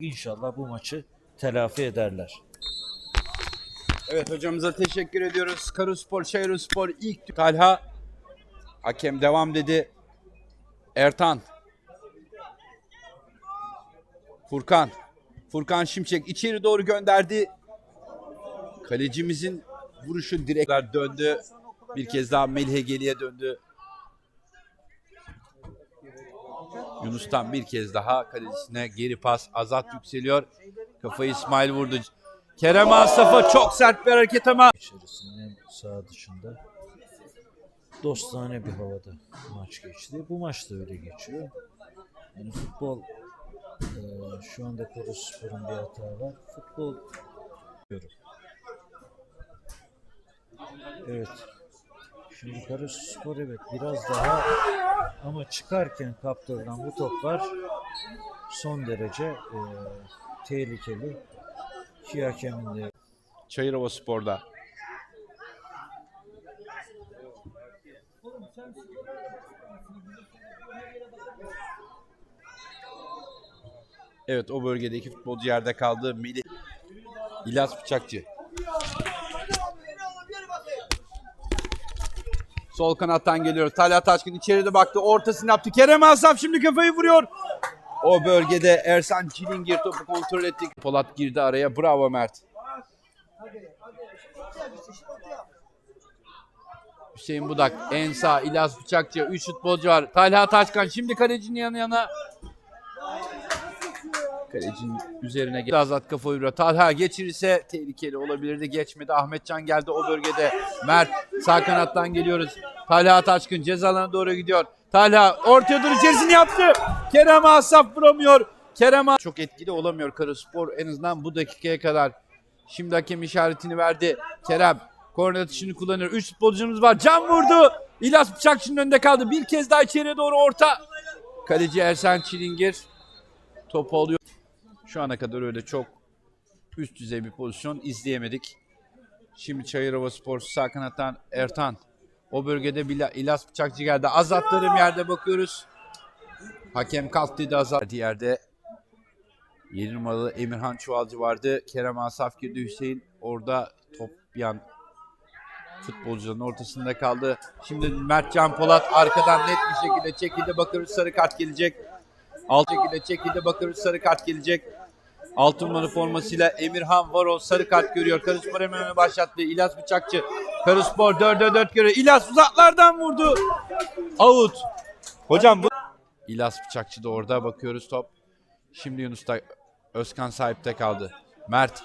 İnşallah bu maçı telafi ederler. Evet hocamıza teşekkür ediyoruz. Karuspor, Şehirspor ilk Talha. Hakem devam dedi. Ertan. Furkan. Furkan Şimşek içeri doğru gönderdi. Kalecimizin vuruşu direkler döndü. Bir kez daha Melih Egeli'ye döndü. Yunus'tan bir kez daha kalecisine geri pas. Azat yükseliyor. Kafayı İsmail vurdu. Kerem Asaf'a çok sert bir hareket ama İçerisinde sağ dışında dostane bir havada maç geçti. Bu maç da öyle geçiyor. Yani futbol e, şu anda Karaspor'un bir hata var. Futbol diyorum. Evet. Şimdi Karaspor evet biraz daha ama çıkarken kaptırılan bu toplar son derece e, tehlikeli. İki hakemin de Çayırova Spor'da. Evet o bölgedeki futbolcu yerde kaldı. Melih İlyas Bıçakçı. Sol kanattan geliyor. Talha Taşkın içeride baktı. Ortasını yaptı. Kerem Asaf şimdi kafayı vuruyor. O bölgede Ersan Çilingir topu kontrol etti. Polat girdi araya. Bravo Mert. Hüseyin Budak, en sağ İlyas Bıçakçı, 3 futbolcu var. Talha Taşkan şimdi kalecinin yanı yana. Kalecinin üzerine geldi. Azat kafa vuruyor. Talha geçirirse tehlikeli olabilirdi. Geçmedi. Ahmetcan geldi o bölgede. Mert sağ kanattan geliyoruz. Talha Taşkın ceza alanına doğru gidiyor. Talha ortaya doğru içerisini yaptı. Kerem Asaf vuramıyor. Kerem çok etkili olamıyor Karaspor en azından bu dakikaya kadar. Şimdi hakem işaretini verdi. Kerem korner atışını kullanıyor. 3 futbolcumuz var. Can vurdu. İlyas Bıçakçı'nın önünde kaldı. Bir kez daha içeriye doğru orta. Kaleci Ersen Çilingir topu alıyor. Şu ana kadar öyle çok üst düzey bir pozisyon izleyemedik. Şimdi Çayırova Spor sağ kanattan Ertan. O bölgede Bila- İlyas Bıçakçı geldi. Azatlarım yerde bakıyoruz. Hakem kalk dedi Azat. Yerde 7 numaralı Emirhan Çuvalcı vardı. Kerem Asaf girdi Hüseyin. Orada top bir an futbolcuların ortasında kaldı. Şimdi Mert Can Polat arkadan net bir şekilde çekildi. Bakıyoruz sarı kart gelecek. Alt şekilde çekildi. Bakıyoruz sarı kart gelecek. Altın numaralı formasıyla Emirhan Varol sarı kart görüyor. Karıspor hemen başlattı. İlyas Bıçakçı. Karıspor 4'e 4 görüyor. İlyas uzaklardan vurdu. Out. Hocam bu... İlyas Bıçakçı da orada. Bakıyoruz top. Şimdi Yunus'ta Özkan sahipte kaldı. Mert.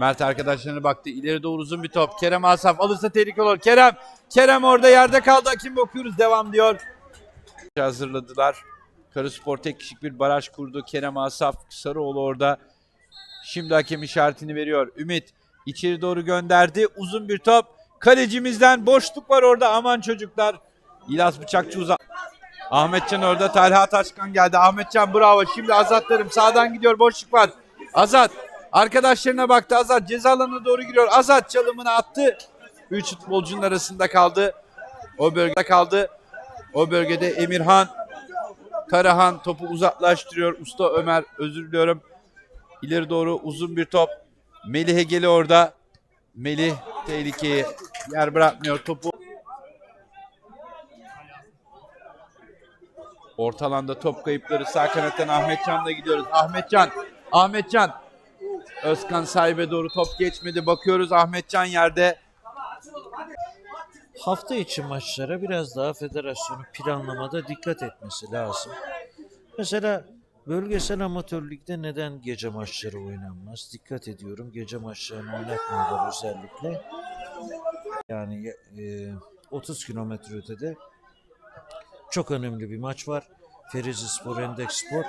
Mert arkadaşlarına baktı. İleri doğru uzun bir top. Kerem Asaf alırsa tehlike olur. Kerem. Kerem orada yerde kaldı. Kim bakıyoruz devam diyor. Hazırladılar. Karaspor tek kişilik bir baraj kurdu. Kerem Asaf Sarıoğlu orada. Şimdi hakem işaretini veriyor. Ümit içeri doğru gönderdi. Uzun bir top. Kalecimizden boşluk var orada. Aman çocuklar. İlyas Bıçakçı uzak. Ahmetcan orada. Talha Taşkan geldi. Ahmetcan bravo. Şimdi Azatlarım sağdan gidiyor. Boşluk var. Azat arkadaşlarına baktı. Azat ceza alanına doğru giriyor. Azat çalımını attı. Üç futbolcunun arasında kaldı. O bölgede kaldı. O bölgede Emirhan Karahan topu uzaklaştırıyor. Usta Ömer özür diliyorum. İleri doğru uzun bir top. Melih Egeli orada. Melih tehlikeyi yer bırakmıyor topu. Orta alanda top kayıpları sağ kanattan Ahmetcan'la gidiyoruz. Ahmetcan, Ahmetcan. Özkan sahibe doğru top geçmedi. Bakıyoruz Ahmetcan yerde. Hafta içi maçlara biraz daha federasyonun planlamada dikkat etmesi lazım. Mesela bölgesel amatör ligde neden gece maçları oynanmaz? Dikkat ediyorum gece maçlarını oynatmıyorlar özellikle. Yani e, 30 kilometre ötede çok önemli bir maç var. Ferizi Spor, Hendek Spor.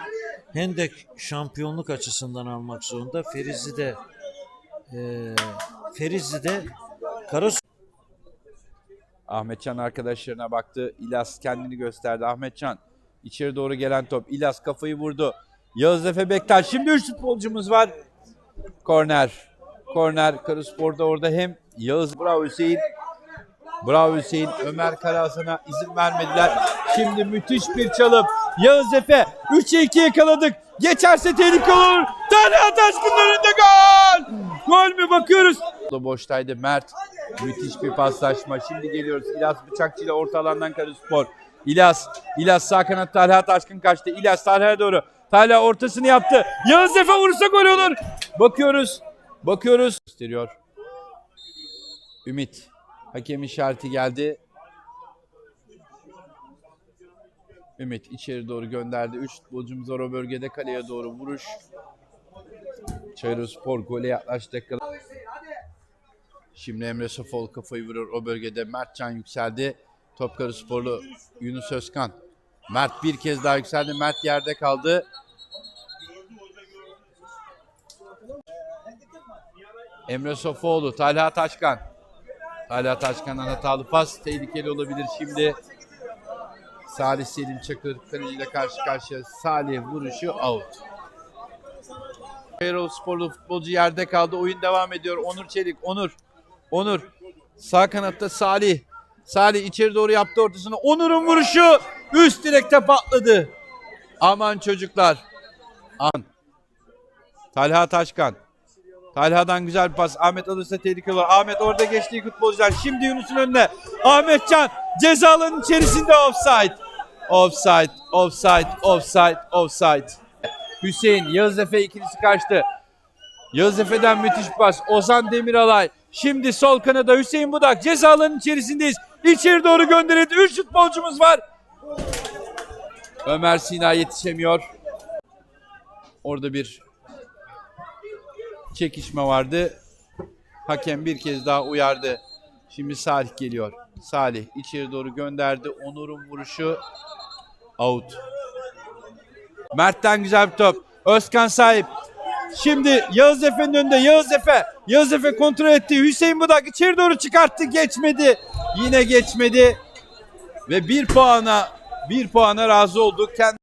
Hendek şampiyonluk açısından almak zorunda. Ferizi de e, Ferizi de Karasu Ahmetcan arkadaşlarına baktı. İlyas kendini gösterdi. Ahmetcan içeri doğru gelen top. İlyas kafayı vurdu. Yağız Efe Bektaş. Şimdi 3 futbolcumuz var. Korner. Korner. Karaspor'da orada hem Yağız Bravo Hüseyin. Bravo Hüseyin. Ömer Karahasan'a izin vermediler. Şimdi müthiş bir çalım. Yağız Efe 3'e 2 yakaladık. Geçerse tehlike olur. Talha Taşkın'ın önünde gol. Gol mü bakıyoruz. Boştaydı Mert. Müthiş bir paslaşma. Şimdi geliyoruz. İlyas Bıçakçı ile orta alandan Karaspor. İlyas, İlyas sağ kanat Talha Taşkın kaçtı. İlyas Talha'ya doğru. Talha ortasını yaptı. Yağız Efe vurursa gol olur. Bakıyoruz. Bakıyoruz. Gösteriyor. Ümit. Hakem işareti geldi. Ümit içeri doğru gönderdi. 3 futbolcumuz o bölgede kaleye doğru vuruş. Çayırspor gole yaklaştı. dakika. Şimdi Emre Sofol kafayı vuruyor o bölgede. Mertcan yükseldi. Topkarı sporlu Yunus Özkan. Mert bir kez daha yükseldi. Mert yerde kaldı. Emre Sofoğlu, Talha Taşkan. Talha Taşkan'dan hatalı pas. Tehlikeli olabilir şimdi. Salih Selim Çakır kaleciyle karşı karşıya. Salih vuruşu out. Erol sporlu futbolcu yerde kaldı. Oyun devam ediyor. Onur Çelik. Onur. Onur. Sağ kanatta Salih. Salih içeri doğru yaptı ortasını. Onur'un vuruşu üst direkte patladı. Aman çocuklar. An. Talha Taşkan. Talha'dan güzel bir pas. Ahmet alırsa tehlikeli olur. Ahmet orada geçtiği futbolcular. Şimdi Yunus'un önüne. Ahmet Can ceza alanının içerisinde offside. Offside, offside, offside, offside. Hüseyin, Yağız Efe ikilisi kaçtı. Yağız Efe'den müthiş pas. Ozan Demiralay. Şimdi sol kanada Hüseyin Budak. Ceza alanının içerisindeyiz. İçeri doğru gönderildi. 3 futbolcumuz var. Ömer Sina yetişemiyor. Orada bir çekişme vardı. Hakem bir kez daha uyardı. Şimdi Salih geliyor. Salih içeri doğru gönderdi. Onur'un vuruşu out. Mert'ten güzel bir top. Özkan sahip. Şimdi Yağız Efe'nin önünde. Yağız Efe. Yağız Efe kontrol etti. Hüseyin Budak içeri doğru çıkarttı. Geçmedi. Yine geçmedi. Ve bir puana bir puana razı olduk. Kendi